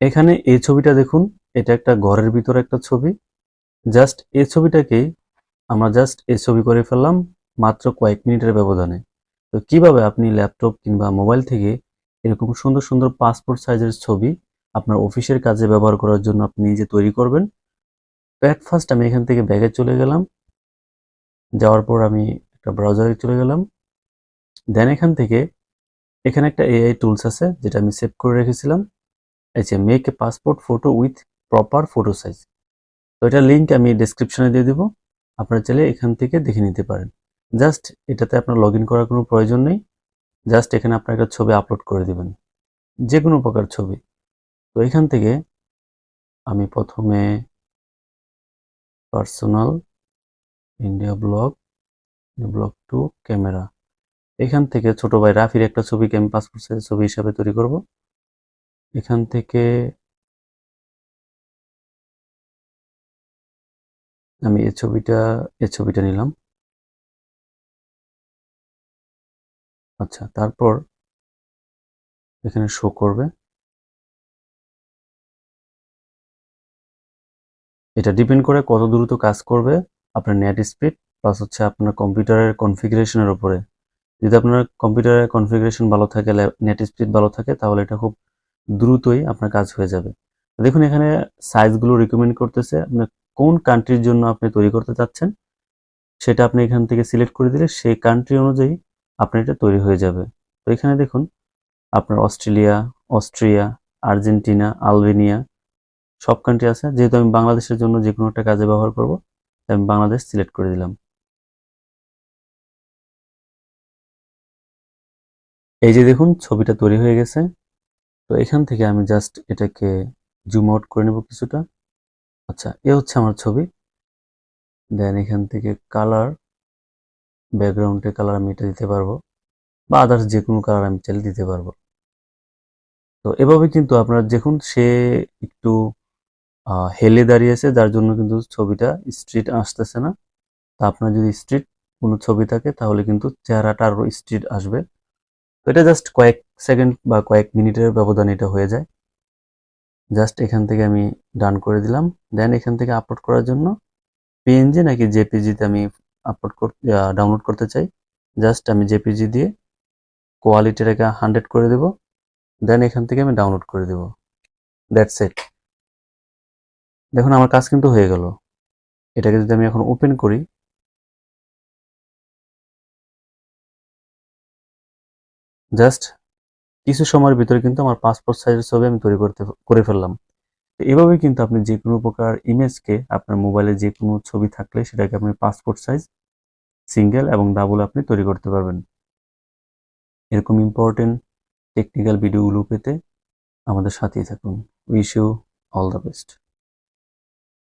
এখানে এই ছবিটা দেখুন, এটা একটা ঘরের ভিতরে একটা ছবি। জাস্ট এই ছবিটাকেই আমরা জাস্ট এই ছবি করে ফেললাম মাত্র কয়েক মিনিটের ব্যবধানে। তো কীভাবে আপনি ল্যাপটপ কিংবা মোবাইল থেকে এরকম সুন্দর সুন্দর পাসপোর্ট সাইজের ছবি আপনার অফিসের কাজে ব্যবহার করার জন্য আপনি নিজে তৈরি করবেন? তো ফার্স্ট আমি এখান থেকে ব্যাগে চলে গেলাম। যাওয়ার পর আমি একটা ব্রাউজারে চলে গেলাম। দেন এখান থেকে এখানে একটা এআই টুলস আছে, যেটা আমি সেভ করে রেখেছিলাম। এই যে make a passport photo with proper photo size তো এটা লিঙ্ক আমি ডেসক্রিপশনে দিয়ে দেবো। আপনারা চাইলে এখান থেকে দেখে নিতে পারেন। জাস্ট এটাতে আপনার লগ করার কোনো প্রয়োজন নেই। জাস্ট এখানে আপনার একটা ছবি আপলোড করে দিবেন। যে কোনো প্রকার ছবি। তো এখান থেকে আমি প্রথমে personal India blog blog to camera এখান থেকে ছোট ভাই রাফির একটা ছবিকে আমি পাসপোর্ট সাইজ ছবি হিসাবে তৈরি করব। এখান থেকে আমি এই ছবিটা এই ছবিটা নিলাম। আচ্ছা তারপর এখানে শো করবে। এটা ডিপেন্ড করে কত দ্রুত কাজ করবে আপনার নেট স্পিড প্লাস হচ্ছে আপনার কম্পিউটারের কনফিগারেশনের উপরে। যদি আপনার কম্পিউটারের কনফিগারেশন ভালো থাকে নেট স্পিড ভালো থাকে, তাহলে এটা খুব দ্রুতই আপনার কাজ হয়ে যাবে। দেখুন, এখানে সাইজগুলো রিকমেন্ড করতেছে। আপনার কোন কান্ট্রির জন্য আপনি তৈরি করতে চাচ্ছেন, সেটা আপনি এখান থেকে সিলেক্ট করে দিলে সেই কান্ট্রি অনুযায়ী আপনার এটা তৈরি হয়ে যাবে। তো এখানে দেখুন, আপনার অস্ট্রেলিয়া, অস্ট্রিয়া, আর্জেন্টিনা, আলবেনিয়া, সব কান্ট্রি আছে। যেহেতু আমি বাংলাদেশের জন্য যে কোনো একটা কাজে ব্যবহার করব, তাই আমি বাংলাদেশ সিলেক্ট করে দিলাম। এই যে দেখুন, ছবিটা তৈরি হয়ে গেছে। তো এখান থেকে আমি জাস্ট এটাকে জুম আউট করে নেব কিছুটা। আচ্ছা এ হচ্ছে আমার ছবি। দেন এখান থেকে কালার ব্যাকগ্রাউন্ডে কালার আমি এটা দিতে পারব বা আদার্স যে কোনো কালার আমি চাইলে দিতে পারব। তো এভাবে কিন্তু আপনার দেখুন সে একটু হেলে দাঁড়িয়েছে যার জন্য কিন্তু ছবিটা স্ট্রিট আসতেছে না। তা আপনার যদি স্ট্রিট কোনো ছবি থাকে, তাহলে কিন্তু চেহারাটা আরও স্ট্রিট আসবে। তো এটা জাস্ট কয়েক সেকেন্ড বা কয়েক মিনিটের ব্যবধান এটা হয়ে যায়। জাস্ট এখান থেকে আমি ডান করে দিলাম। দেন এখান থেকে আপলোড করার জন্য পিএনজি নাকি জেপিজিতে আমি আপলোড করতে ডাউনলোড করতে চাই। জাস্ট আমি জেপিজি দিয়ে কোয়ালিটিটাকে হান্ড্রেড করে দেব। দেন এখান থেকে আমি ডাউনলোড করে দেব। দ্যাটস ইট দেখুন, আমার কাজ কিন্তু হয়ে গেল। এটাকে যদি আমি এখন ওপেন করি জাস্ট কিছু সময়ের ভিতরে কিন্তু আমার পাসপোর্ট সাইজের ছবি আমি তৈরি করতে, করে ফেললাম। তো এভাবে কিন্তু আপনি যে কোনো প্রকার ইমেজকে আপনার মোবাইলে যে কোনো ছবি থাকলে সেটাকে আপনি পাসপোর্ট সাইজ সিঙ্গেল এবং ডাবল আপনি তৈরি করতে পারবেন। এরকম ইম্পর্টেন্ট টেকনিক্যাল ভিডিওগুলো পেতে আমাদের সাথেই থাকুন। Wish you all the best